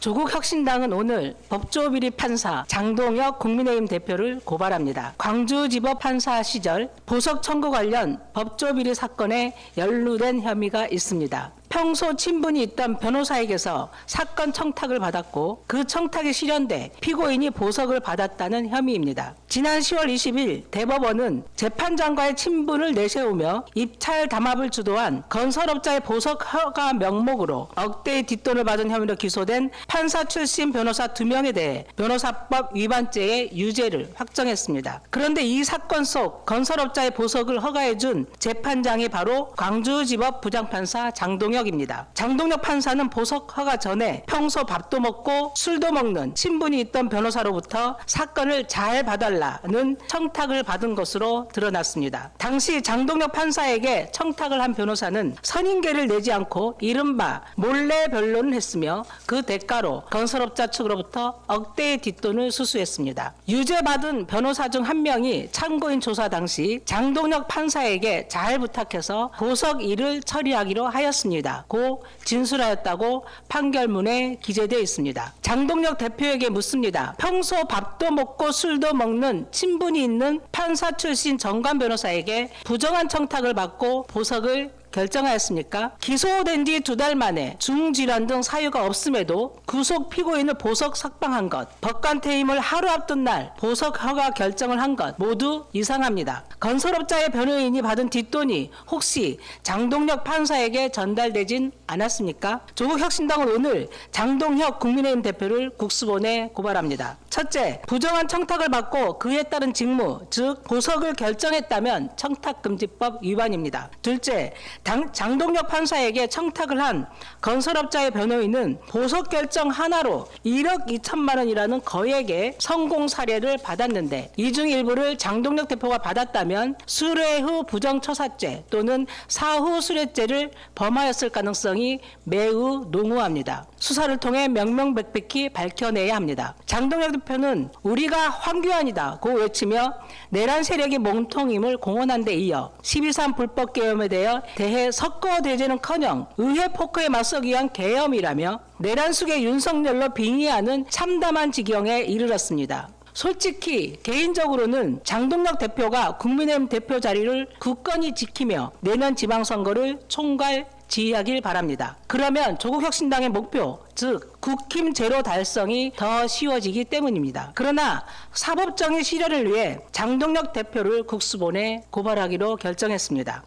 조국 혁신당은 오늘 법조 비리 판사 장동혁 국민의힘 대표를 고발합니다. 광주지법 판사 시절 보석 청구 관련 법조 비리 사건에 연루된 혐의가 있습니다. 평소 친분이 있던 변호사에게서 사건 청탁을 받았고 그 청탁이 실현돼 피고인이 보석을 받았다는 혐의입니다. 지난 10월 20일 대법원은 재판장과의 친분을 내세우며 입찰 담합을 주도한 건설업자의 보석 허가 명목으로 억대의 뒷돈을 받은 혐의로 기소된 판사 출신 변호사 두 명에 대해 변호사법 위반죄의 유죄를 확정했습니다. 그런데 이 사건 속 건설업자의 보석을 허가해준 재판장이 바로 광주지법 부장판사 장동 혁입니다. 장동혁 판사는 보석 허가 전에 평소 밥도 먹고 술도 먹는 친분이 있던 변호사로부터 사건을 잘 봐달라는 청탁을 받은 것으로 드러났습니다. 당시 장동혁 판사에게 청탁을 한 변호사는 선임계를 내지 않고 이른바 몰래 변론을 했으며 그 대가로 건설업자 측으로부터 억대의 뒷돈을 수수했습니다. 유죄받은 변호사 중 한 명이 참고인 조사 당시 장동혁 판사에게 잘 부탁해서 보석 일을 처리하기로 하였습니다. 고 진술하였다고 판결문에 기재되어 있습니다. 장동혁 대표에게 묻습니다. 평소 밥도 먹고 술도 먹는 친분이 있는 판사 출신 정관 변호사에게 부정한 청탁을 받고 보석을 결정하였습니까? 기소된 뒤두달 만에 중질환 등 사유가 없음에도 구속 피고인을 보석 석방한 것, 법관 퇴임을 하루 앞둔 날 보석 허가 결정을 한 것 모두 이상합니다. 건설업자의 변호인이 받은 뒷돈이 혹시 장동혁 판사에게 전달되진 않았습니까? 조국 혁신당은 오늘 장동혁 국민의힘 대표를 국수본에 고발합니다. 첫째, 부정한 청탁을 받고 그에 따른 직무, 즉 보석을 결정했다면 청탁금지법 위반입니다. 둘째, 당, 장동혁 판사에게 청탁을 한 건설업자의 변호인은 보석 결정 하나로 1억 2천만 원이라는 거액의 성공 사례를 받았는데 이 중 일부를 장동혁 대표가 받았다면 수뢰 후 부정처사죄 또는 사후 수뢰죄를 범하였을 가능성이 매우 농후합니다. 수사를 통해 명명백백히 밝혀내야 합니다. 장동혁 대표는 우리가 황교안이다 고 외치며 내란 세력의 몸통임을 공언한 데 이어 12.3 불법 계엄에 대해 대해 석거 대제는커녕 의회 포크에 맞서기 위한 계엄이라며 내란 속의 윤석열로 빙의하는 참담한 지경에 이르렀습니다. 솔직히 개인적으로는 장동혁 대표가 국민의힘 대표 자리를 굳건히 지키며 내년 지방선거를 총괄 지휘하길 바랍니다. 그러면 조국혁신당의 목표, 즉 국힘 제로 달성이 더 쉬워지기 때문입니다. 그러나 사법정의 실현을 위해 장동혁 대표를 국수본에 고발하기로 결정했습니다.